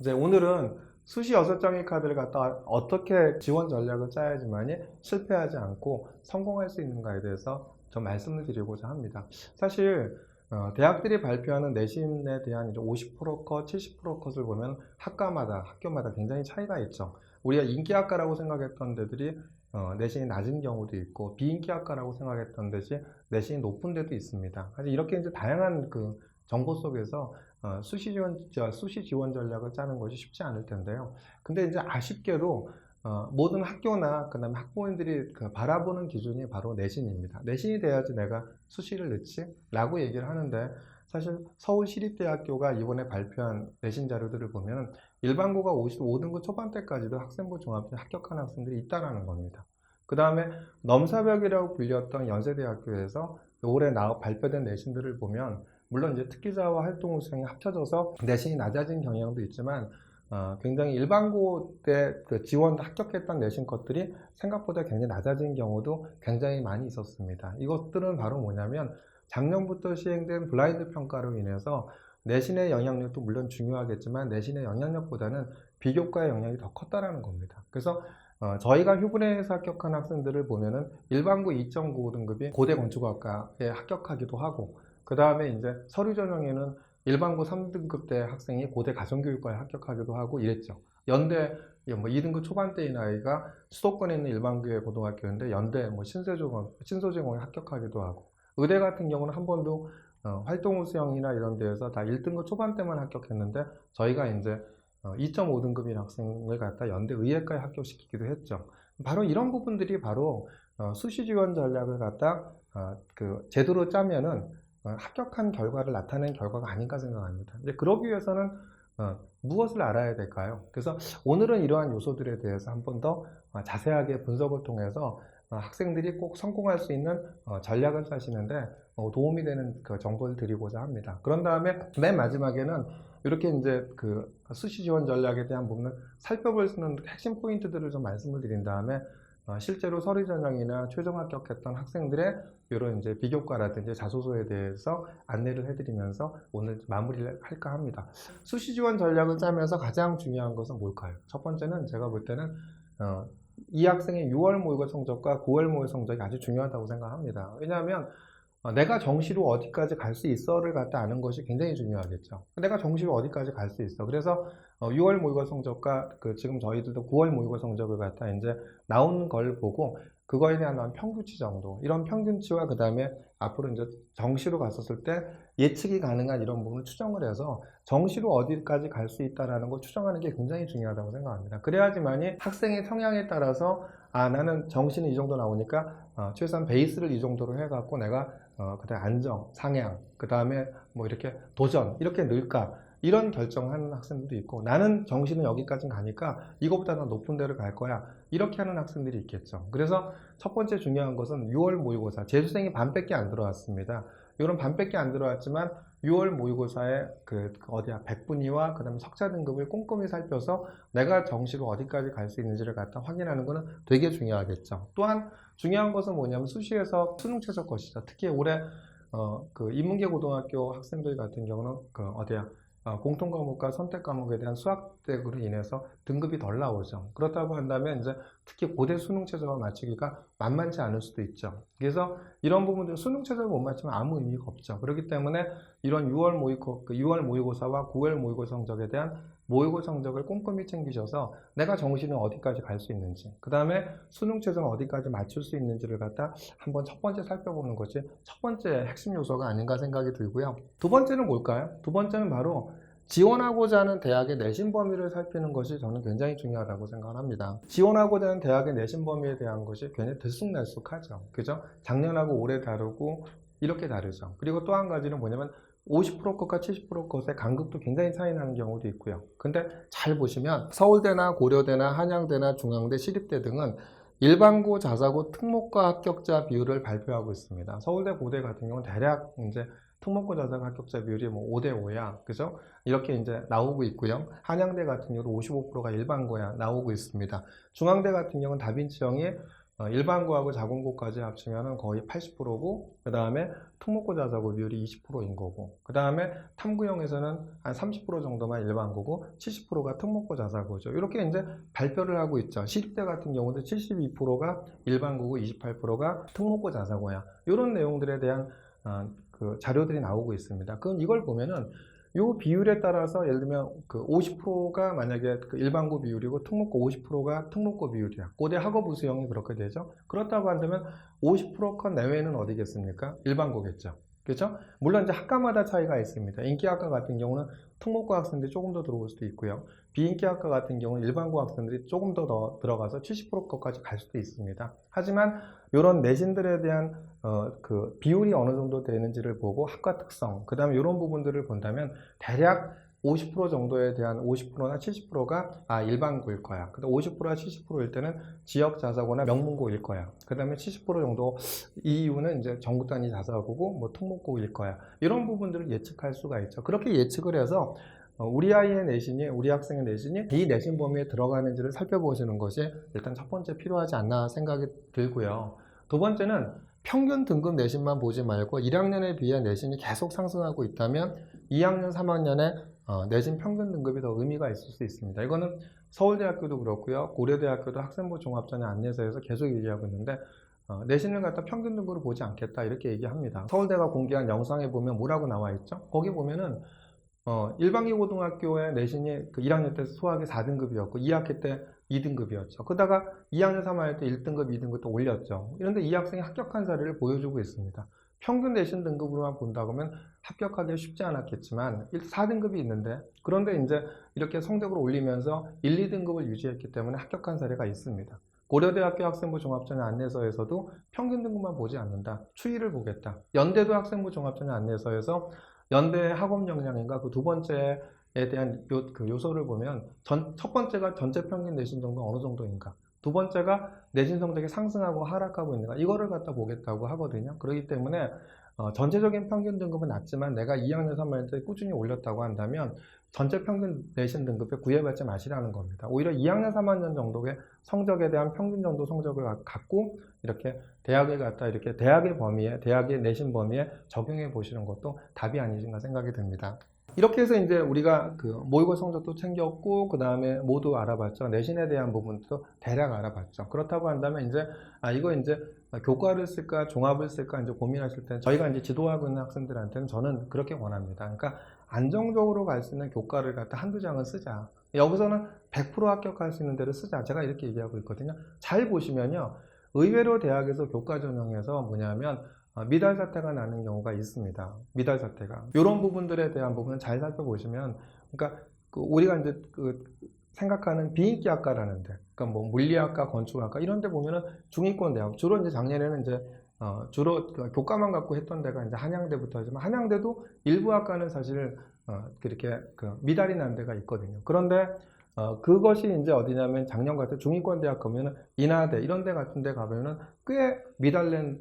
이제 오늘은 수시 여섯 장의 카드를 갖다 어떻게 지원 전략을 짜야지만이 실패하지 않고 성공할 수 있는가에 대해서 좀 말씀을 드리고자 합니다. 사실 어, 대학들이 발표하는 내신에 대한 이제 50% 컷, 70% 컷을 보면 학과마다 학교마다 굉장히 차이가 있죠. 우리가 인기 학과라고 생각했던 데들이 어, 내신이 낮은 경우도 있고 비인기 학과라고 생각했던 데시 내신이 높은 데도 있습니다. 사실 이렇게 이제 다양한 그 정보 속에서 어, 수시 지원 저, 수시 지원 전략을 짜는 것이 쉽지 않을 텐데요. 근데 이제 아쉽게도 어, 모든 학교나 그다음에 학부모님들이 그 바라보는 기준이 바로 내신입니다. 내신이 돼야지 내가 수시를 넣지라고 얘기를 하는데 사실 서울시립대학교가 이번에 발표한 내신 자료들을 보면 일반고가 55등급 초반대까지도 학생부 종합에 합격한 학생들이 있다라는 겁니다. 그 다음에 넘사벽이라고 불렸던 연세대학교에서 올해 나 발표된 내신들을 보면 물론 이제 특기자와 활동 우수생이 합쳐져서 내신이 낮아진 경향도 있지만 어, 굉장히 일반고 때 그 지원 합격했던 내신 것들이 생각보다 굉장히 낮아진 경우도 굉장히 많이 있었습니다. 이것들은 바로 뭐냐면 작년부터 시행된 블라인드 평가로 인해서 내신의 영향력도 물론 중요하겠지만 내신의 영향력보다는 비교과의 영향이 더 컸다라는 겁니다. 그래서 어, 저희가 휴브레에서 합격한 학생들을 보면은 일반고 2.95등급이 고대 건축학과에 합격하기도 하고 그 다음에 이제 서류 전형에는 일반고 3등급 때 학생이 고대 가정교육과에 합격하기도 하고 이랬죠. 연대 뭐 2등급 초반대인 아이가 수도권에 있는 일반교회 고등학교인데 연대 뭐 신세조공, 신소제공에 합격하기도 하고 의대 같은 경우는 한 번도 어, 활동 우수형이나 이런 데에서 다 1등급 초반대만 합격했는데 저희가 이제 어, 2.5등급인 학생을 갖다 연대 의예과에 합격시키기도 했죠. 바로 이런 부분들이 바로 어, 수시 지원 전략을 갖다 어, 그 제도로 짜면은 어, 합격한 결과를 나타낸 결과가 아닌가 생각합니다. 근데 그러기 위해서는 어, 무엇을 알아야 될까요? 그래서 오늘은 이러한 요소들에 대해서 한 번더 어, 자세하게 분석을 통해서 어, 학생들이 꼭 성공할 수 있는 어, 전략을 짜시는데 어, 도움이 되는 그 정보를 드리고자 합니다. 그런 다음에 맨 마지막에는 이렇게 이제 그 수시 지원 전략에 대한 부분을 살펴볼 수 있는 핵심 포인트들을 좀 말씀을 드린 다음에 어, 실제로 서류 전형이나 최종 합격했던 학생들의 이런 이제 비교과라든지 자소서에 대해서 안내를 해드리면서 오늘 마무리를 할까 합니다. 수시 지원 전략을 짜면서 가장 중요한 것은 뭘까요? 첫 번째는 제가 볼 때는 어, 이 학생의 6월 모의고 성적과 9월 모의 성적이 아주 중요하다고 생각합니다. 왜냐하면 어, 내가 정시로 어디까지 갈 수 있어를 갖다 아는 것이 굉장히 중요하겠죠. 내가 정시로 어디까지 갈 수 있어. 그래서 어, 6월 모의고 성적과 그 지금 저희들도 9월 모의고 성적을 갖다 이제 나온 걸 보고 그거에 대한 한 평균치 정도 이런 평균치와 그 다음에 앞으로 이제 정시로 갔었을 때 예측이 가능한 이런 부분을 추정을 해서 정시로 어디까지 갈 수 있다라는 걸 추정하는 게 굉장히 중요하다고 생각합니다. 그래야지만이 학생의 성향에 따라서 아 나는 정시는 이 정도 나오니까 어, 최소한 베이스를 이 정도로 해갖고 내가 어, 그다음 안정, 상향, 그 다음에 뭐 이렇게 도전 이렇게 늘까 이런 결정하는 학생들도 있고 나는 정시는 여기까지 가니까 이거보다 더 높은 데를 갈 거야 이렇게 하는 학생들이 있겠죠. 그래서 첫 번째 중요한 것은 6월 모의고사 재수생이 반밖에 안 들어왔습니다. 이런 반밖에 안 들어왔지만 6월 모의고사에 그 어디야 백분위와 그다음에 석자 등급을 꼼꼼히 살펴서 내가 정시로 어디까지 갈 수 있는지를 갖다 확인하는 것은 되게 중요하겠죠. 또한 중요한 것은 뭐냐면 수시에서 수능 최저 것이죠. 특히 올해 어, 그 인문계 고등학교 학생들 같은 경우는 그 어디야 어, 공통 과목과 선택 과목에 대한 수학 대으로 인해서 등급이 덜 나오죠. 그렇다고 한다면 이제 특히 고대 수능 최저와 맞추기가 만만치 않을 수도 있죠. 그래서 이런 부분들 수능 최저를 못 맞추면 아무 의미가 없죠. 그렇기 때문에 이런 6월 모의고 그 6월 모의고사와 9월 모의고 성적에 대한 모의고 성적을 꼼꼼히 챙기셔서 내가 정시는 어디까지 갈 수 있는지, 그 다음에 수능 최저는 어디까지 맞출 수 있는지를 갖다 한번 첫 번째 살펴보는 것이 첫 번째 핵심 요소가 아닌가 생각이 들고요. 두 번째는 뭘까요? 두 번째는 바로 지원하고자 하는 대학의 내신 범위를 살피는 것이 저는 굉장히 중요하다고 생각합니다. 지원하고자 하는 대학의 내신 범위에 대한 것이 굉장히 들쑥날쑥하죠. 그죠? 작년하고 올해 다르고 이렇게 다르죠. 그리고 또 한 가지는 뭐냐면 50% 것과 70% 것의 간극도 굉장히 차이 나는 경우도 있고요. 근데 잘 보시면 서울대나 고려대나 한양대나 중앙대, 시립대 등은 일반고, 자사고, 특목고 합격자 비율을 발표하고 있습니다. 서울대, 고대 같은 경우는 대략 이제 특목고 자사고 합격자 비율이 뭐 5대 5야. 그죠? 이렇게 이제 나오고 있고요. 한양대 같은 경우도 55%가 일반고야 나오고 있습니다. 중앙대 같은 경우는 다빈치형이 어, 일반고하고 자공고까지 합치면 거의 80%고 그 다음에 특목고 자사고 비율이 20%인 거고 그 다음에 탐구형에서는 한 30% 정도만 일반고고 70%가 특목고 자사고죠. 이렇게 이제 발표를 하고 있죠. 시립대 같은 경우도 72%가 일반고고 28%가 특목고 자사고야. 이런 내용들에 대한 어, 그 자료들이 나오고 있습니다. 그럼 이걸 보면은 요 비율에 따라서 예를 들면 그 50%가 만약에 그 일반고 비율이고 특목고 50%가 특목고 비율이야. 고대 학업 우수형이 그렇게 되죠. 그렇다고 한다면 50%컷 내외는 어디겠습니까? 일반고겠죠. 그렇죠? 물론 이제 학과마다 차이가 있습니다. 인기학과 같은 경우는 특목고 학생들이 조금 더 들어올 수도 있고요. 비인기학과 같은 경우는 일반고 학생들이 조금 더, 더 들어가서 70%까지 갈 수도 있습니다. 하지만 이런 내신들에 대한 어, 그 비율이 어느 정도 되는지를 보고 학과 특성, 그 다음에 이런 부분들을 본다면 대략 50% 정도에 대한 50%나 70%가 아 일반고일 거야. 근데 50%나 70%일 때는 지역 자사고나 명문고일 거야. 그 다음에 70% 정도 이 이유는 이제 전국 단위 자사고고 뭐 특목고일 거야. 이런 부분들을 예측할 수가 있죠. 그렇게 예측을 해서 어, 우리 아이의 내신이 우리 학생의 내신이 이 내신 범위에 들어가는지를 살펴보시는 것이 일단 첫 번째 필요하지 않나 생각이 들고요. 두 번째는 평균 등급 내신만 보지 말고 1학년에 비해 내신이 계속 상승하고 있다면 2학년, 3학년에 어, 내신 평균 등급이 더 의미가 있을 수 있습니다. 이거는 서울대학교도 그렇고요. 고려대학교도 학생부 종합전형 안내서에서 계속 얘기하고 있는데 어, 내신을 갖다 평균 등급으로 보지 않겠다 이렇게 얘기합니다. 서울대가 공개한 영상에 보면 뭐라고 나와 있죠? 거기 보면은 어, 일반기 고등학교의 내신이 그 1학년 때 수학이 4등급이었고 2학기 때 2등급이었죠. 그러다가 2학년 3학년 때 1등급, 2등급 또 올렸죠. 그런데 이 학생이 합격한 사례를 보여주고 있습니다. 평균 내신 등급으로만 본다고 하면 합격하기 쉽지 않았겠지만 4등급이 있는데 그런데 이제 이렇게 성적을 올리면서 1, 2등급을 유지했기 때문에 합격한 사례가 있습니다. 고려대학교 학생부 종합전형 안내서에서도 평균 등급만 보지 않는다. 추이를 보겠다. 연대도 학생부 종합전형 안내서에서 연대 학업 역량인가 그 두 번째에 대한 요, 그 요소를 보면 전, 첫 번째가 전체 평균 내신 정도 어느 정도인가 두 번째가 내신 성적이 상승하고 하락하고 있는가 이거를 갖다 보겠다고 하거든요 그렇기 때문에 어, 전체적인 평균 등급은 낮지만 내가 2학년 3학년 때 꾸준히 올렸다고 한다면 전체 평균 내신 등급에 구애받지 마시라는 겁니다. 오히려 2학년 3학년 정도의 성적에 대한 평균 정도 성적을 가- 갖고 이렇게 대학에 갔다 이렇게 대학의 범위에 대학의 내신 범위에 적용해 보시는 것도 답이 아니신가 생각이 듭니다. 이렇게 해서 이제 우리가 그 모의고 성적도 챙겼고 그 다음에 모두 알아봤죠. 내신에 대한 부분도 대략 알아봤죠. 그렇다고 한다면 이제 아 이거 이제 교과를 쓸까 종합을 쓸까 이제 고민하실 때 저희가 이제 지도하고 있는 학생들한테는 저는 그렇게 원합니다. 그러니까 안정적으로 갈 수 있는 교과를 갖다 한두 장은 쓰자. 여기서는 100% 합격할 수 있는 대로 쓰자. 제가 이렇게 얘기하고 있거든요. 잘 보시면요. 의외로 대학에서 교과 전형에서 뭐냐면 어, 미달 사태가 나는 경우가 있습니다. 미달 사태가. 이런 부분들에 대한 부분을 잘 살펴보시면, 그러니까 그 우리가 이제 그 생각하는 비인기 학과라는데, 그러니까 뭐 물리학과, 건축학과 이런 데 보면은 중위권 대학, 주로 이제 작년에는 이제 어, 주로 그 교과만 갖고 했던 데가 이제 한양대부터 하지만 한양대도 일부 학과는 사실 어, 그렇게 그 미달이 난 데가 있거든요. 그런데 어, 그것이 이제 어디냐면 작년 같은 중위권 대학 가면은 인하대 이런 데 같은 데 가면은 꽤 미달낸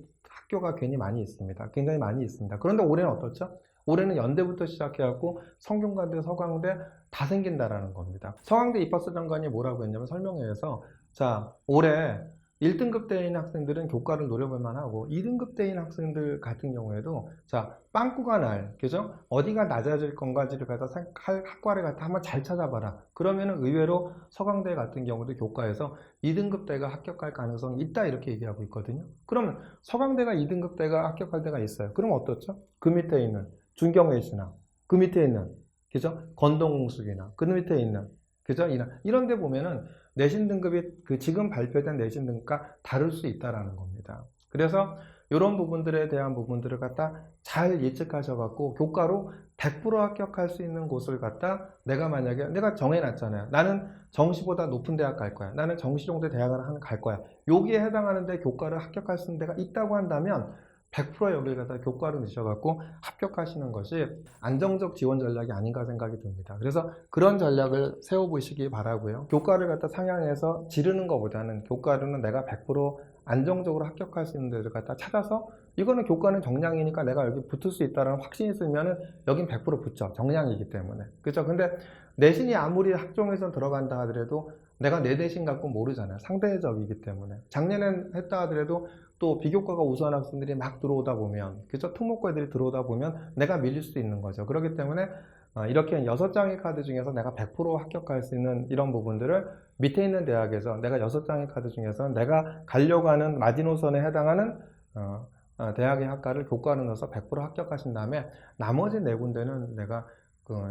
학교가 괜히 많이 있습니다. 굉장히 많이 있습니다. 그런데 올해는 어떻죠? 올해는 연대부터 시작해갖고 성균관대, 서강대 다 생긴다라는 겁니다. 서강대 입학사 장관이 뭐라고 했냐면 설명회에서 자 올해 1등급 대인 학생들은 교과를 노려볼 만 하고 2등급 대인 학생들 같은 경우에도 자 빵꾸가 날 그죠? 어디가 낮아질 건가지를 생- 할 학과를 갖다 한번 잘 찾아봐라. 그러면은 의외로 서강대 같은 경우도 교과에서 2등급 대가 합격할 가능성이 있다 이렇게 얘기하고 있거든요. 그러면 서강대가 2등급 대가 합격할 때가 있어요. 그럼 어떻죠? 그 밑에 있는 중경외시나 그 밑에 있는 그죠? 건동공숙이나 그 밑에 있는 그죠 이나 이런 데 보면은 내신 등급이 그 지금 발표된 내신 등급과 다를 수 있다라는 겁니다. 그래서 이런 부분들에 대한 부분들을 갖다 잘 예측하셔갖고 교과로 100% 합격할 수 있는 곳을 갖다 내가 만약에 내가 정해놨잖아요. 나는 정시보다 높은 대학 갈 거야. 나는 정시 정도 대학을 갈 거야. 여기에 해당하는데 교과를 합격할 수 있는 데가 있다고 한다면 100% 여기를 갖다 교과를 넣으셔갖고 합격하시는 것이 안정적 지원 전략이 아닌가 생각이 듭니다. 그래서 그런 전략을 세워보시기 바라고요. 교과를 갖다 상향해서 지르는 것보다는 교과로는 내가 100% 안정적으로 합격할 수 있는 데를 갖다 찾아서 이거는 교과는 정량이니까 내가 여기 붙을 수 있다는 확신이 있으면은 여긴 100% 붙죠. 정량이기 때문에. 그렇죠. 근데 내신이 아무리 학종에서 들어간다 하더라도 내가 내 내신 갖고 모르잖아요. 상대적이기 때문에. 작년엔 했다 하더라도 또 비교과가 우수한 학생들이 막 들어오다 보면, 그죠? 특목고 애들이 들어오다 보면 내가 밀릴 수 있는 거죠. 그렇기 때문에 어, 이렇게 여섯 장의 카드 중에서 내가 100% 합격할 수 있는 이런 부분들을 밑에 있는 대학에서 내가 여섯 장의 카드 중에서 내가 가려고 하는 마지노선에 해당하는 어, 어, 대학의 학과를 교과로 넣어서 100% 합격하신 다음에 나머지 네 군데는 내가 그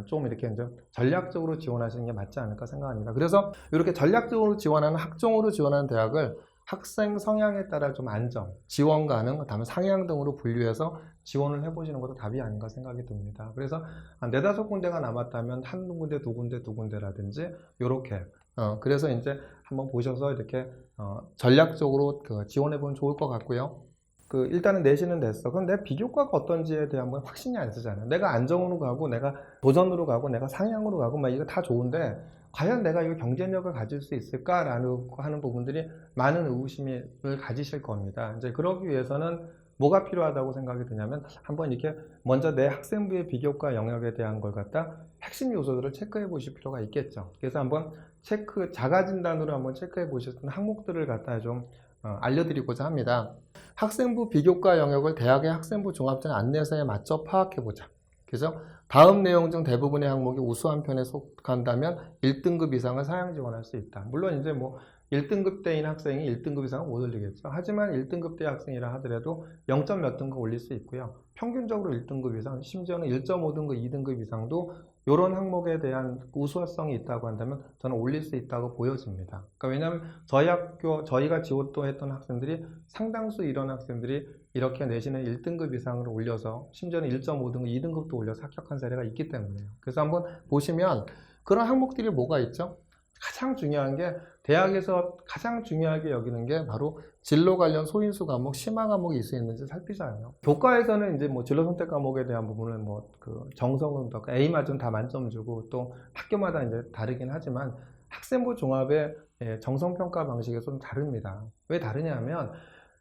좀 이렇게 이제 전략적으로 지원하시는 게 맞지 않을까 생각합니다. 그래서 이렇게 전략적으로 지원하는 학종으로 지원하는 대학을 학생 성향에 따라 좀 안정, 지원 가능, 그다음에 상향 등으로 분류해서 지원을 해보시는 것도 답이 아닌가 생각이 듭니다. 그래서 한 네다섯 군데가 남았다면 한 군데, 두 군데, 두 군데라든지 이렇게 어, 그래서 이제 한번 보셔서 이렇게 어, 전략적으로 그 지원해보면 좋을 것 같고요. 그 일단은 내신은 됐어. 그럼 내 비교과가 어떤지에 대한 건 확신이 안 쓰잖아요. 내가 안정으로 가고 내가 도전으로 가고 내가 상향으로 가고 막 이거 다 좋은데 과연 내가 이거 경쟁력을 가질 수 있을까라는 하는 부분들이 많은 의구심을 가지실 겁니다. 이제 그러기 위해서는 뭐가 필요하다고 생각이 드냐면 한번 이렇게 먼저 내 학생부의 비교과 영역에 대한 걸 갖다 핵심 요소들을 체크해 보실 필요가 있겠죠. 그래서 한번 체크 자가 진단으로 한번 체크해 보셨던 항목들을 갖다 좀 어, 알려드리고자 합니다. 학생부 비교과 영역을 대학의 학생부 종합전 안내서에 맞춰 파악해 보자. 그래서 다음 내용 중 대부분의 항목이 우수한 편에 속한다면 1등급 이상을 사양 지원할 수 있다. 물론 이제 뭐 1등급 대인 학생이 1등급 이상은 못 올리겠죠. 하지만 1등급 대 학생이라 하더라도 0점 몇 등급 올릴 수 있고요. 평균적으로 1등급 이상, 심지어는 1.5등급, 2등급 이상도 이런 항목에 대한 우수성이 있다고 한다면 저는 올릴 수 있다고 보여집니다. 그러니까 왜냐하면 저희 학교, 저희가 지원했던 학생들이 상당수 이런 학생들이 이렇게 내신을 1등급 이상으로 올려서 심지어는 1.5등급, 2등급도 올려서 합격한 사례가 있기 때문에요. 그래서 한번 보시면 그런 항목들이 뭐가 있죠? 가장 중요한 게 대학에서 가장 중요하게 여기는 게 바로 진로 관련 소인수 과목, 심화 과목이 있어 있는지 살피잖아요. 교과에서는 이제 뭐 진로 선택 과목에 대한 부분은 뭐그 정성은 더 A 맞은 다 만점 주고 또 학교마다 이제 다르긴 하지만 학생부 종합의 예, 정성 평가 방식이 좀 다릅니다. 왜 다르냐면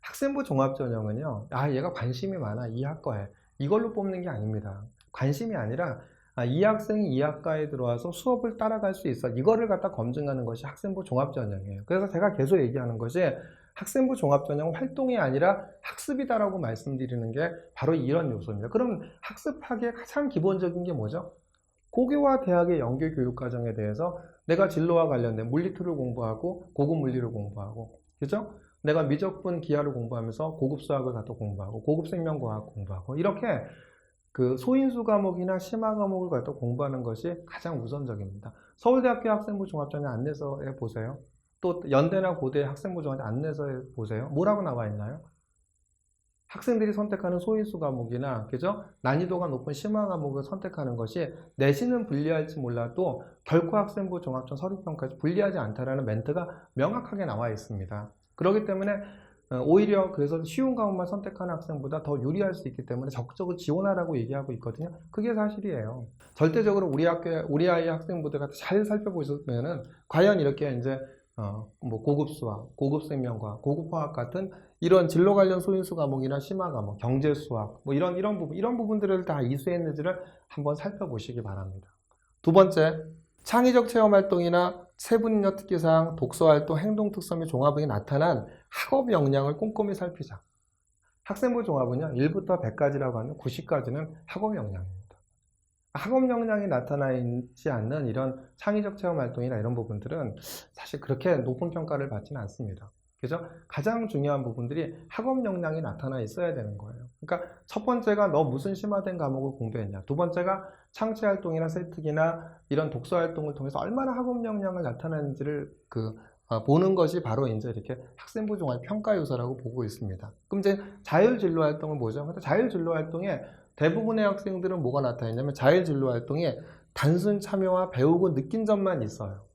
학생부 종합 전형은요. 아 얘가 관심이 많아 이 학과에 이걸로 뽑는 게 아닙니다. 관심이 아니라 아, 이 학생이 이 학과에 들어와서 수업을 따라갈 수 있어. 이거를 갖다 검증하는 것이 학생부 종합전형이에요. 그래서 제가 계속 얘기하는 것이 학생부 종합전형 활동이 아니라 학습이다라고 말씀드리는 게 바로 이런 요소입니다. 그럼 학습하기에 가장 기본적인 게 뭐죠? 고교와 대학의 연계 교육 과정에 대해서 내가 진로와 관련된 물리투를 공부하고 고급 물리를 공부하고 그죠? 내가 미적분 기하를 공부하면서 고급 수학을 갖다 공부하고 고급 생명과학 공부하고 이렇게 그 소인수 과목이나 심화 과목을 갖다 공부하는 것이 가장 우선적입니다. 서울대학교 학생부 종합전형 안내서에 보세요. 또 연대나 고대 학생부 종합 안내서에 보세요. 뭐라고 나와 있나요? 학생들이 선택하는 소인수 과목이나 그죠? 난이도가 높은 심화 과목을 선택하는 것이 내신은 불리할지 몰라도 결코 학생부 종합전 서류평가에서 불리하지 않다라는 멘트가 명확하게 나와 있습니다. 그렇기 때문에 어, 오히려 그래서 쉬운 과목만 선택하는 학생보다 더 유리할 수 있기 때문에 적극적으로 지원하라고 얘기하고 있거든요. 그게 사실이에요. 절대적으로 우리 학교 우리 아이 학생부들가 잘 살펴보시면은 과연 이렇게 이제 어, 뭐 고급 수학, 고급 생명과학, 고급 화학 같은 이런 진로 관련 소인수 과목이나 심화 과목, 경제 수학 뭐 이런 이런 부분 이런 부분들을 다 이수했는지를 한번 살펴보시기 바랍니다. 두 번째, 창의적 체험 활동이나 세분인력 특기사항, 독서 활동, 행동 특성 및 종합이 나타난 학업 역량을 꼼꼼히 살피자. 학생부 종합은요, 1부터 100까지라고 하면 90까지는 학업 역량입니다. 학업 역량이 나타나 있지 않는 이런 창의적 체험 활동이나 이런 부분들은 사실 그렇게 높은 평가를 받지는 않습니다. 그죠? 가장 중요한 부분들이 학업 역량이 나타나 있어야 되는 거예요. 그러니까 첫 번째가 너 무슨 심화된 과목을 공부했냐. 두 번째가 창체 활동이나 세특이나 이런 독서 활동을 통해서 얼마나 학업 역량을 나타내는지를 그 어, 보는 것이 바로 이제 이렇게 학생부 종합 평가 요소라고 보고 있습니다. 그럼 이제 자율 진로 활동을 보죠. 자율 진로 활동에 대부분의 학생들은 뭐가 나타나냐면 자율 진로 활동에 단순 참여와 배우고 느낀 점만 있어요.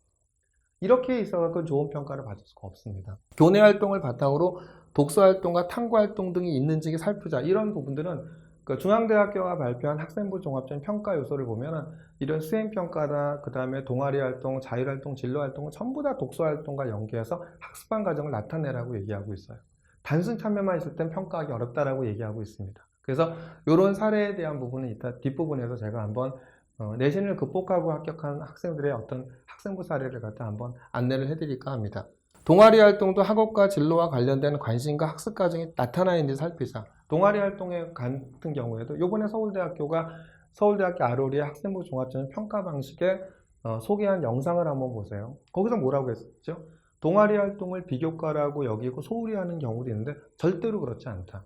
이렇게 있어서 좋은 평가를 받을 수가 없습니다. 교내 활동을 바탕으로 독서 활동과 탐구 활동 등이 있는지 살피자. 이런 부분들은 그 중앙대학교가 발표한 학생부 종합적 평가 요소를 보면 이런 수행 평가나 그 다음에 동아리 활동, 자율 활동, 진로 활동은 전부 다 독서 활동과 연계해서 학습한 과정을 나타내라고 얘기하고 있어요. 단순 참여만 있을 땐 평가하기 어렵다라고 얘기하고 있습니다. 그래서 이런 사례에 대한 부분은 이따 뒷부분에서 제가 한번 어, 내신을 극복하고 합격한 학생들의 어떤 학생부 사례를 갖다 한번 안내를 해드릴까 합니다. 동아리 활동도 학업과 진로와 관련된 관심과 학습 과정이 나타나 있는지 살피자. 동아리 활동에 같은 경우에도 이번에 서울대학교가 서울대학교 아로리의 학생부 종합전형 평가 방식에 어, 소개한 영상을 한번 보세요. 거기서 뭐라고 했었죠? 동아리 활동을 비교과라고 여기고 소홀히 하는 경우도 있는데 절대로 그렇지 않다.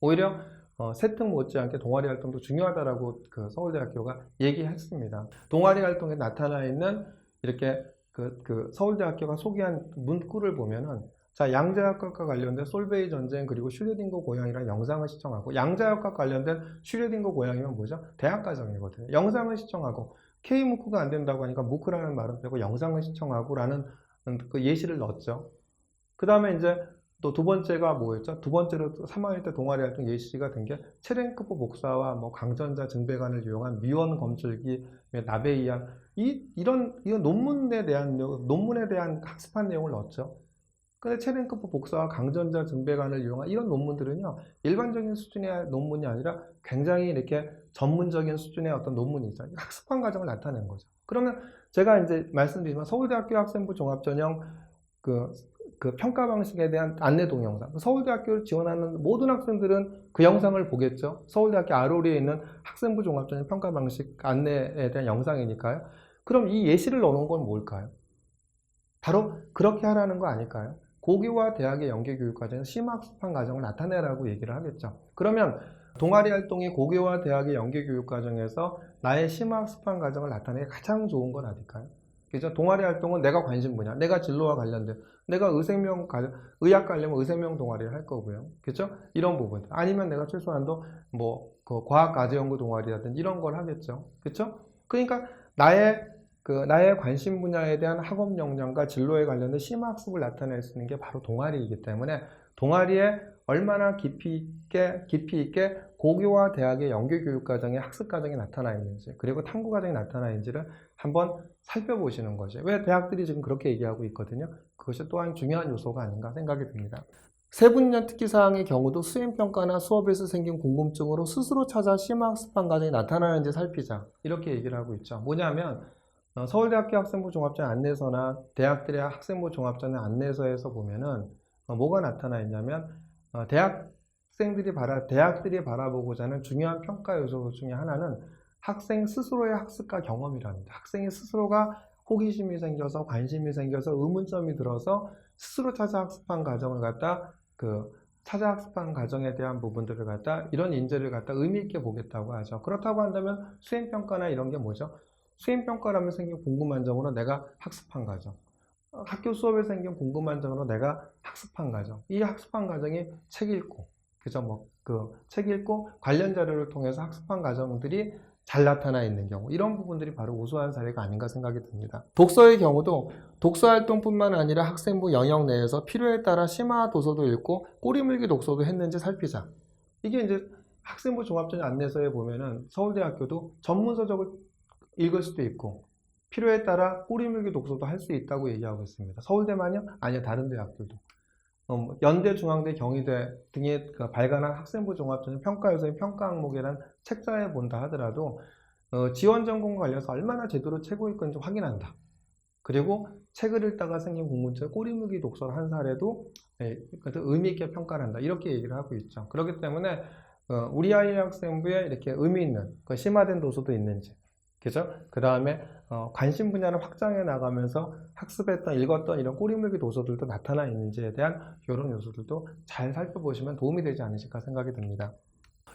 오히려 어, 세특 못지않게 동아리 활동도 중요하다라고 그 서울대학교가 얘기했습니다. 동아리 활동에 나타나 있는 이렇게 그, 그 서울대학교가 소개한 문구를 보면은 자 양자역학과 관련된 솔베이 전쟁 그리고 슈레딩거 고양이라는 영상을 시청하고 양자역학 관련된 슈레딩거 고양이면 뭐죠? 대학 과정이거든요. 영상을 시청하고 K 무크가 안 된다고 하니까 무크라는 말은 빼고 영상을 시청하고라는 그 예시를 넣었죠. 그 다음에 이제 또 두 번째가 뭐였죠? 두 번째로 3학년 때 동아리 활동 예시가 된 게 체랭크포 복사와 뭐 강전자 증배관을 이용한 미원 검출기, 나베이안 이 이런 이런 논문에 대한 요- 논문에 대한 학습한 내용을 넣었죠. 근데 체랭크포 복사와 강전자 증배관을 이용한 이런 논문들은요 일반적인 수준의 논문이 아니라 굉장히 이렇게 전문적인 수준의 어떤 논문이죠. 학습한 과정을 나타낸 거죠. 그러면 제가 이제 말씀드리지만 서울대학교 학생부 종합전형 그, 그 평가 방식에 대한 안내 동영상. 서울대학교를 지원하는 모든 학생들은 그 영상을 보겠죠. 서울대학교 아로리에 있는 학생부 종합전형 평가 방식 안내에 대한 영상이니까요. 그럼 이 예시를 넣어놓은 건 뭘까요? 바로 그렇게 하라는 거 아닐까요? 고교와 대학의 연계 교육 과정에서 심학습한 과정을 나타내라고 얘기를 하겠죠. 그러면 동아리 활동이 고교와 대학의 연계 교육 과정에서 나의 심학습한 과정을 나타내기 가장 좋은 건 아닐까요? 그죠? 동아리 활동은 내가 관심 분야, 내가 진로와 관련된, 내가 의생명, 관- 의학 관련 의생명 동아리를 할 거고요. 그죠? 이런 부분. 아니면 내가 최소한도 뭐, 그 과학 가제 연구 동아리라든지 이런 걸 하겠죠. 그죠? 그러니까 나의 그 나의 관심 분야에 대한 학업 역량과 진로에 관련된 심학습을 나타낼 수 있는 게 바로 동아리이기 때문에 동아리에 얼마나 깊이 있게 깊이 있게 고교와 대학의 연계 교육 과정의 학습 과정이 나타나 있는지 그리고 탐구 과정이 나타나 있는지를 한번 살펴보시는 거죠. 왜 대학들이 지금 그렇게 얘기하고 있거든요. 그것이 또한 중요한 요소가 아닌가 생각이 듭니다. 세 분야 특기 사항의 경우도 수행 평가나 수업에서 생긴 궁금증으로 스스로 찾아 심학습한 과정이 나타나는지 살피자. 이렇게 얘기를 하고 있죠. 뭐냐면 어, 서울대학교 학생부 종합전 안내서나 대학들의 학생부 종합전의 안내서에서 보면은 어, 뭐가 나타나 있냐면 어, 대학생들이 바라 대학들이 바라보고자 하는 중요한 평가 요소 중에 하나는 학생 스스로의 학습과 경험이랍니다. 학생이 스스로가 호기심이 생겨서 관심이 생겨서 의문점이 들어서 스스로 찾아 학습한 과정을 갖다 그 찾아 학습한 과정에 대한 부분들을 갖다 이런 인재를 갖다 의미 있게 보겠다고 하죠. 그렇다고 한다면 수행 평가나 이런 게 뭐죠? 수행 평가라면 생긴 점으로 내가 학습한 과정. 어, 학교 수업에 생긴 점으로 내가 학습한 과정. 이 학습한 과정이 책 읽고, 그죠? 뭐, 그, 책 읽고 관련 자료를 통해서 학습한 과정들이 잘 나타나 있는 경우. 이런 부분들이 바로 우수한 사례가 아닌가 생각이 듭니다. 독서의 경우도 독서 활동뿐만 아니라 학생부 영역 내에서 필요에 따라 심화 도서도 읽고 꼬리물기 독서도 했는지 살피자. 이게 이제 학생부 종합전형 안내서에 보면은 서울대학교도 전문서적을 읽을 수도 있고 필요에 따라 꼬리물기 독서도 할 수 있다고 얘기하고 있습니다. 서울대만요? 아니요, 다른 대학들도. 어, 뭐 연대, 중앙대, 경희대 등의 그 발간한 학생부 종합전형 평가 요소인 평가 항목이란 책자에 본다 하더라도 어, 지원 전공과 관련해서 얼마나 제대로 책을 읽는지 확인한다. 그리고 책을 읽다가 생긴 궁금증, 꼬리물기 독서를 한 사례도 예, 의미 있게 평가를 한다. 이렇게 얘기를 하고 있죠. 그렇기 때문에 어, 우리 아이 학생부에 이렇게 의미 있는 그 심화된 도서도 있는지 그죠? 그 다음에 어, 관심 분야를 확장해 나가면서 학습했던, 읽었던 이런 꼬리물기 도서들도 나타나 있는지에 대한 이런 요소들도 잘 살펴보시면 도움이 되지 않으실까 생각이 듭니다.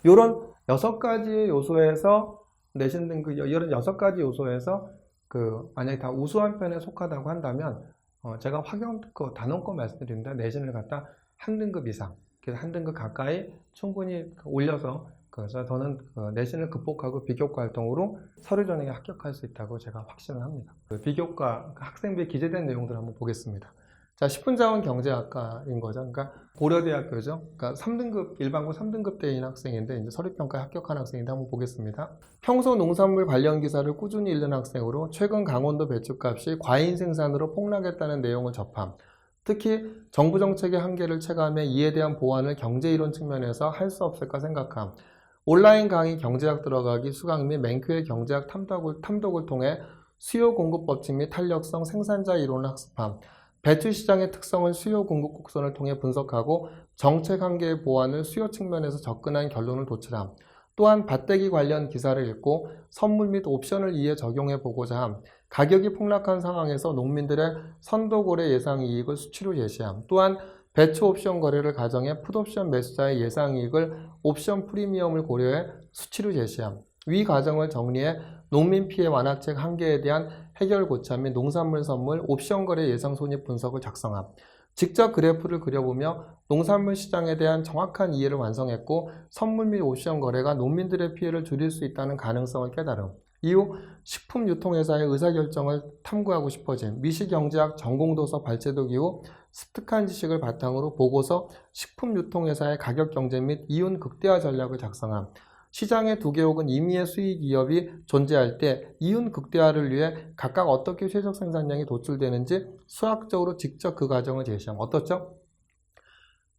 이런 여섯 가지의 요소에서 내신 등급 이런 여섯 가지 요소에서 그 만약에 다 우수한 편에 속하다고 한다면 어, 제가 확연 그 단원권 말씀드립니다. 내신을 갖다 한 등급 이상, 그래서 한 등급 가까이 충분히 올려서 그래서 저는 그 내신을 극복하고 비교과 활동으로 서류 전형에 합격할 수 있다고 제가 확신을 합니다. 그 비교과 학생부에 기재된 내용들을 한번 보겠습니다. 자, 10분 자원 경제학과인 거죠. 그러니까 고려대학교죠. 그러니까 3등급 일반고 3등급 대인 학생인데 이제 서류평가에 합격한 학생인데 한번 보겠습니다. 평소 농산물 관련 기사를 꾸준히 읽는 학생으로 최근 강원도 배추값이 과잉 생산으로 폭락했다는 내용을 접함. 특히 정부 정책의 한계를 체감해 이에 대한 보완을 경제 이론 측면에서 할 수 없을까 생각함. 온라인 강의 경제학 들어가기 수강 및 맹큐의 경제학 탐독을, 탐독을 통해 수요 공급 법칙 및 탄력성 생산자 이론을 학습함. 배출 시장의 특성을 수요 공급 곡선을 통해 분석하고 정책 한계의 보완을 수요 측면에서 접근한 결론을 도출함. 또한 밭대기 관련 기사를 읽고 선물 및 옵션을 이해 적용해 보고자 함. 가격이 폭락한 상황에서 농민들의 선도고래 예상 이익을 수치로 제시함. 또한 배추 옵션 거래를 가정해 풋옵션 매수자의 예상 이익을 옵션 프리미엄을 고려해 수치로 제시함. 위 과정을 정리해 농민 피해 완화책 한계에 대한 해결 고찰 및 농산물 선물 옵션 거래 예상 손익 분석을 작성함. 직접 그래프를 그려보며 농산물 시장에 대한 정확한 이해를 완성했고 선물 및 옵션 거래가 농민들의 피해를 줄일 수 있다는 가능성을 깨달음. 이후 식품 유통회사의 의사결정을 탐구하고 싶어진 미시경제학 전공도서 발제독 이후 습득한 지식을 바탕으로 보고서 식품 유통회사의 가격 경쟁 및 이윤 극대화 전략을 작성함. 시장에 두개 혹은 임의의 수익 기업이 존재할 때 이윤 극대화를 위해 각각 어떻게 최적 생산량이 도출되는지 수학적으로 직접 그 과정을 제시함. 어떻죠?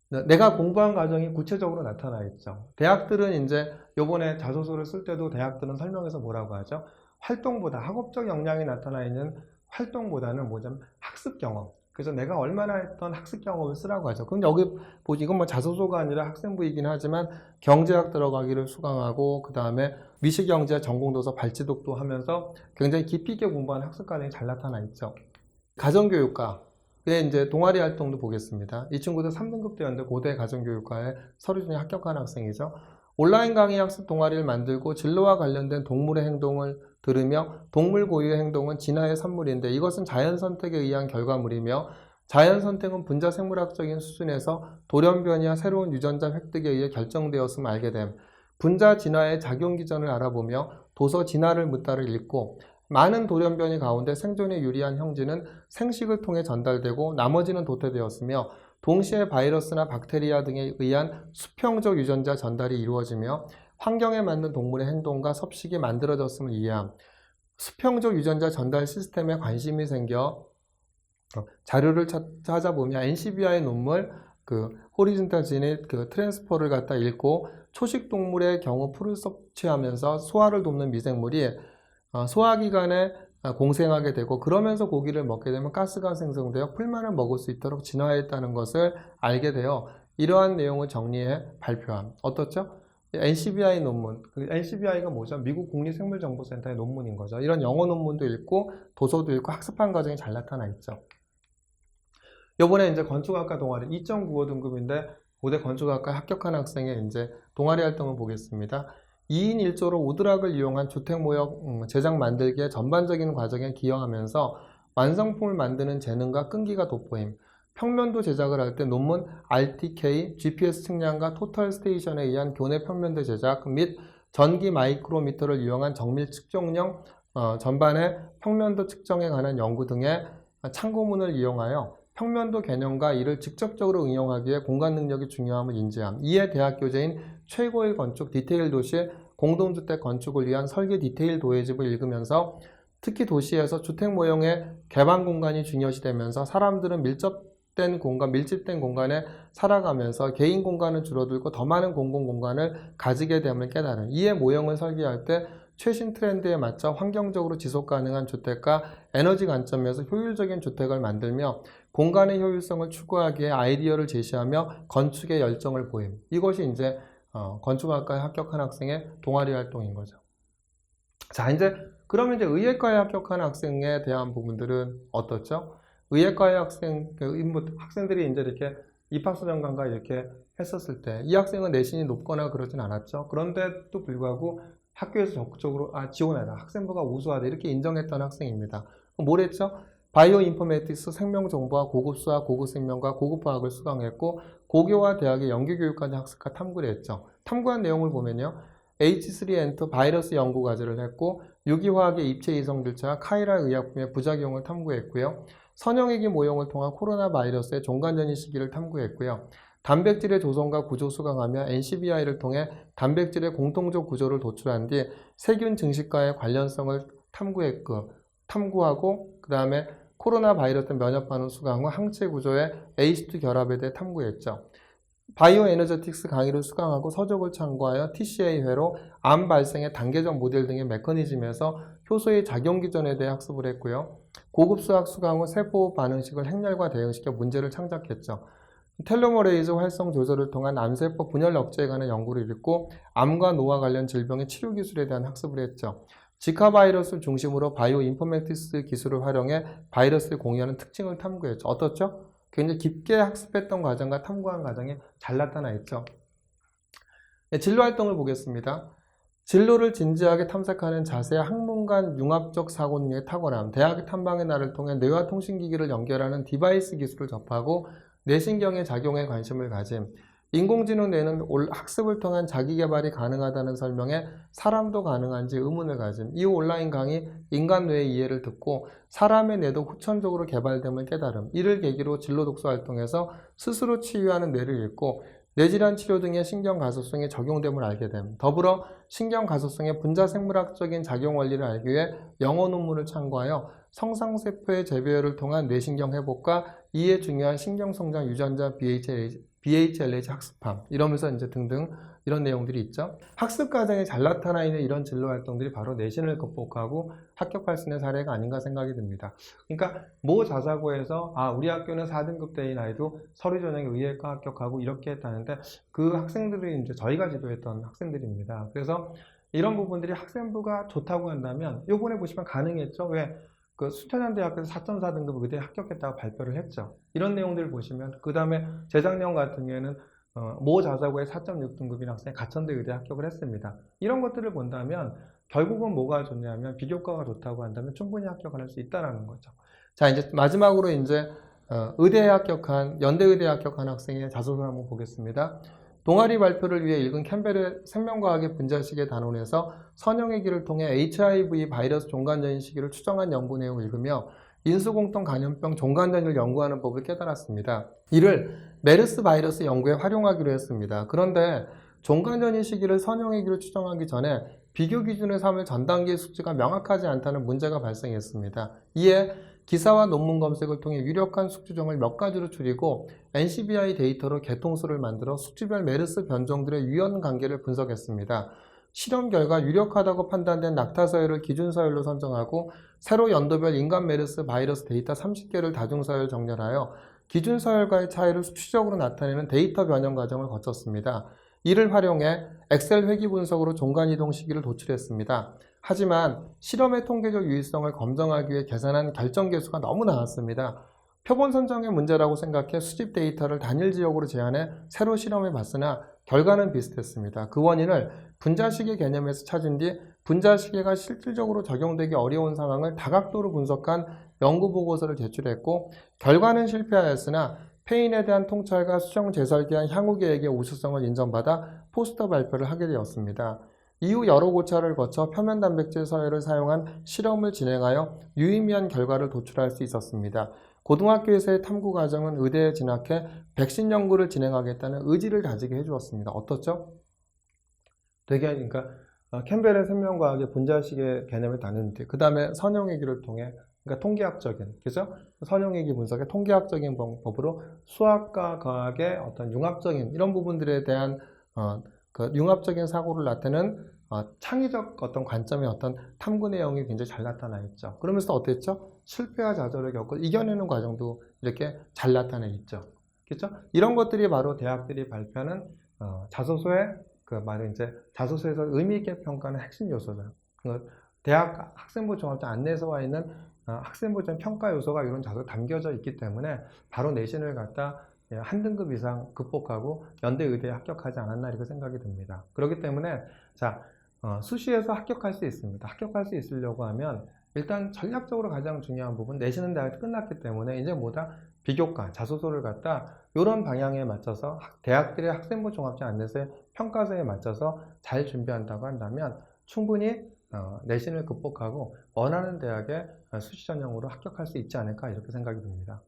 네, 내가 공부한 과정이 구체적으로 나타나 있죠. 대학들은 이제 요번에 자소서를 쓸 때도 대학들은 설명에서 뭐라고 하죠? 활동보다 학업적 역량이 나타나 있는 활동보다는 뭐냐면 학습 경험. 그래서 내가 얼마나 했던 학습 경험을 쓰라고 하죠. 그럼 여기 보지 이건 뭐 자소서가 아니라 학생부이긴 하지만 경제학 들어가기를 수강하고 그 다음에 미시경제 전공도서 발제독도 하면서 굉장히 깊이 있게 공부한 학습 과정이 잘 나타나 있죠. 가정교육과 의 이제 동아리 활동도 보겠습니다. 이 친구들 3등급 되었는데 고대 가정교육과에 서류 중에 합격한 학생이죠. 온라인 강의 학습 동아리를 만들고 진로와 관련된 동물의 행동을 들으며 동물 고유의 행동은 진화의 산물인데 이것은 자연 선택에 의한 결과물이며 자연 선택은 분자 생물학적인 수준에서 돌연변이와 새로운 유전자 획득에 의해 결정되었음을 알게 됨. 분자 진화의 작용 기전을 알아보며 도서 진화를 묻다를 읽고 많은 돌연변이 가운데 생존에 유리한 형질은 생식을 통해 전달되고 나머지는 도태되었으며 동시에 바이러스나 박테리아 등에 의한 수평적 유전자 전달이 이루어지며 환경에 맞는 동물의 행동과 섭식이 만들어졌음을 이해함. 수평적 유전자 전달 시스템에 관심이 생겨 어, 자료를 찾- 찾아보면 NCBI 논문 그 호리즌탈 진의 그 트랜스퍼를 갖다 읽고 초식 동물의 경우 풀을 섭취하면서 소화를 돕는 미생물이 어, 소화기관에 어, 공생하게 되고 그러면서 고기를 먹게 되면 가스가 생성되어 풀만을 먹을 수 있도록 진화했다는 것을 알게 되어 이러한 내용을 정리해 발표함. 어떻죠? NCBI 논문. NCBI가 뭐죠? 미국 국립생물정보센터의 논문인 거죠. 이런 영어 논문도 읽고 도서도 읽고 학습한 과정이 잘 나타나 있죠. 요번에 이제 건축학과 동아리 2.95 등급인데 고대 건축학과 합격한 학생의 이제 동아리 활동을 보겠습니다. 2인 1조로 우드락을 이용한 주택 모형 음, 제작 만들기의 전반적인 과정에 기여하면서 완성품을 만드는 재능과 끈기가 돋보임. 평면도 제작을 할 때 논문 RTK, GPS 측량과 토탈 스테이션에 의한 교내 평면도 제작 및 전기 마이크로미터를 이용한 정밀 측정령 어, 전반의 평면도 측정에 관한 연구 등의 참고문을 이용하여 평면도 개념과 이를 직접적으로 응용하기 위해 공간 능력이 중요함을 인지함. 이에 대학 교재인 최고의 건축 디테일 도시 공동주택 건축을 위한 설계 디테일 도예집을 읽으면서 특히 도시에서 주택 모형의 개방 공간이 중요시 되면서 사람들은 밀접된 공간, 밀집된 공간에 살아가면서 개인 공간은 줄어들고 더 많은 공공 공간을 가지게 됨을 깨달은 이에 모형을 설계할 때 최신 트렌드에 맞춰 환경적으로 지속 가능한 주택과 에너지 관점에서 효율적인 주택을 만들며 공간의 효율성을 추구하기에 아이디어를 제시하며 건축에 열정을 보임. 이것이 이제 어, 건축학과에 합격한 학생의 동아리 활동인 거죠. 자, 이제 그러면 이제 의예과에 합격한 학생에 대한 부분들은 어떻죠? 의예과의 학생, 그뭐 학생들이 이제 이렇게 입학사정관과 이렇게 했었을 때 이 학생은 내신이 높거나 그러진 않았죠. 그런데도 불구하고 학교에서 적극적으로 아, 지원해라. 학생부가 우수하다. 이렇게 인정했던 학생입니다. 뭘 했죠? 바이오 인포메틱스 생명정보와 고급 수학, 고급 생명과 고급 과학을 수강했고 고교와 대학의 연계교육까지 학습과 탐구를 했죠. 탐구한 내용을 보면요. H3N2 바이러스 연구 과제를 했고 유기화학의 입체 이성질체와 카이라 의약품의 부작용을 탐구했고요. 선형액이 모형을 통한 코로나 바이러스의 종간전이 시기를 탐구했고요. 단백질의 조성과 구조 수강하며 NCBI를 통해 단백질의 공통적 구조를 도출한 뒤 세균 증식과의 관련성을 탐구했고 탐구하고 그 다음에 코로나 바이러스 면역 반응 수강 후 항체 구조의 ACE2 결합에 대해 탐구했죠. 바이오 에너제틱스 강의를 수강하고 서적을 참고하여 TCA 회로 암 발생의 단계적 모델 등의 메커니즘에서 효소의 작용 기전에 대해 학습을 했고요. 고급 수학 수강 후 세포 반응식을 행렬과 대응시켜 문제를 창작했죠. 텔로머레이즈 활성 조절을 통한 암세포 분열 억제에 관한 연구를 읽고 암과 노화 관련 질병의 치료 기술에 대한 학습을 했죠. 지카 바이러스를 중심으로 바이오 인포메틱스 기술을 활용해 바이러스를 공유하는 특징을 탐구했죠. 어떻죠? 굉장히 깊게 학습했던 과정과 탐구한 과정이 잘 나타나 있죠. 네, 진로 활동을 보겠습니다. 진로를 진지하게 탐색하는 자세, 학문 간 융합적 사고 능력의 탁월함, 대학 탐방의 날을 통해 뇌와 통신기기를 연결하는 디바이스 기술을 접하고 뇌신경의 작용에 관심을 가짐, 인공지능 뇌는 올- 학습을 통한 자기개발이 가능하다는 설명에 사람도 가능한지 의문을 가짐, 이 온라인 강의 인간 뇌의 이해를 듣고 사람의 뇌도 후천적으로 개발됨을 깨달음, 이를 계기로 진로 독서 활동에서 스스로 치유하는 뇌를 읽고 뇌질환 치료 등의 신경 가소성에 적용됨을 알게 됨. 더불어 신경 가소성의 분자 생물학적인 작용 원리를 알기 위해 영어 논문을 참고하여 성상세포의 재배열을 통한 뇌신경 회복과 이에 중요한 신경성장 유전자 BHLH, BHLH 학습함 이러면서 이제 등등 이런 내용들이 있죠. 학습 과정에 잘 나타나 있는 이런 진로 활동들이 바로 내신을 극복하고 합격할 수 있는 사례가 아닌가 생각이 듭니다. 그러니까 모 자사고에서 아 우리 학교는 4등급 대인 아이도 서류 전형에 의예과 합격하고 이렇게 했다는데 그 학생들이 이제 저희가 지도했던 학생들입니다. 그래서 이런 부분들이 학생부가 좋다고 한다면 요번에 보시면 가능했죠. 왜? 그 수천연 대학교에서 4.4 등급 의대에 합격했다고 발표를 했죠. 이런 내용들을 보시면 그 다음에 재작년 같은 경우에는 어, 모 자사고에 4.6 등급인 학생이 가천대 의대에 합격을 했습니다. 이런 것들을 본다면 결국은 뭐가 좋냐면 비교과가 좋다고 한다면 충분히 합격을 할 수 있다는 거죠. 자 이제 마지막으로 이제 어, 의대에 합격한 연대 의대에 합격한 학생의 자소서를 한번 보겠습니다. 동아리 발표를 위해 읽은 캠벨의 생명과학의 분자식의 단원에서 선형외기를 통해 HIV 바이러스 종간전이 시기를 추정한 연구 내용을 읽으며 인수공통 감염병 종간전을 연구하는 법을 깨달았습니다. 이를 메르스 바이러스 연구에 활용하기로 했습니다. 그런데 종간전이 시기를 선형외기로 추정하기 전에 비교 기준을 삼을 전 단계의 수치가 명확하지 않다는 문제가 발생했습니다. 이에 기사와 논문 검색을 통해 유력한 숙주종을 몇 가지로 줄이고 NCBI 데이터로 개통수를 만들어 숙주별 메르스 변종들의 유연 관계를 분석했습니다. 실험 결과 유력하다고 판단된 낙타 서열을 기준 서열로 선정하고 세로 연도별 인간 메르스 바이러스 데이터 30개를 다중 서열 정렬하여 기준 서열과의 차이를 수치적으로 나타내는 데이터 변형 과정을 거쳤습니다. 이를 활용해 엑셀 회귀 분석으로 종간 이동 시기를 도출했습니다. 하지만 실험의 통계적 유의성을 검증하기 위해 계산한 결정 개수가 너무 나왔습니다. 표본 선정의 문제라고 생각해 수집 데이터를 단일 지역으로 제한해 새로 실험해 봤으나 결과는 비슷했습니다. 그 원인을 분자시계 개념에서 찾은 뒤 분자시계가 실질적으로 적용되기 어려운 상황을 다각도로 분석한 연구 보고서를 제출했고 결과는 실패하였으나 페인에 대한 통찰과 수정 재설계한 향후 계획의 우수성을 인정받아 포스터 발표를 하게 되었습니다. 이후 여러 고찰을 거쳐 표면 단백질 서열을 사용한 실험을 진행하여 유의미한 결과를 도출할 수 있었습니다. 고등학교에서의 탐구 과정은 의대에 진학해 백신 연구를 진행하겠다는 의지를 가지게 해주었습니다. 어떻죠? 되게 그러니까 어, 캠벨의 생명과학의 분자식의 개념을 다는 뒤, 그 다음에 선형외기를 통해 그러니까 통계학적인 그죠? 선형외기 분석의 통계학적인 방법으로 수학과 과학의 어떤 융합적인 이런 부분들에 대한 어, 그 융합적인 사고를 나타내는 어, 창의적 어떤 관점의 어떤 탐구 내용이 굉장히 잘 나타나 있죠. 그러면서 어땠죠? 실패와 좌절을 겪고 이겨내는 과정도 이렇게 잘 나타나 있죠. 그렇죠? 이런 것들이 바로 대학들이 발표하는 어, 자소서의 그 말은 이제 자소서에서 의미 있게 평가하는 핵심 요소죠. 그 대학 학생부 종합장 안내서 와 있는 어, 학생부 전 평가 요소가 이런 자소에 담겨져 있기 때문에 바로 내신을 갖다 예, 한 등급 이상 극복하고 연대 의대에 합격하지 않았나 이렇게 생각이 듭니다. 그렇기 때문에 자 어, 수시에서 합격할 수 있습니다. 합격할 수 있으려고 하면 일단 전략적으로 가장 중요한 부분 내신은 대학이 끝났기 때문에 이제 뭐다 비교과 자소서를 갖다 이런 방향에 맞춰서 학- 대학들의 학생부 종합제 안내서의 평가서에 맞춰서 잘 준비한다고 한다면 충분히 어, 내신을 극복하고 원하는 대학에 어, 수시 전형으로 합격할 수 있지 않을까 이렇게 생각이 듭니다.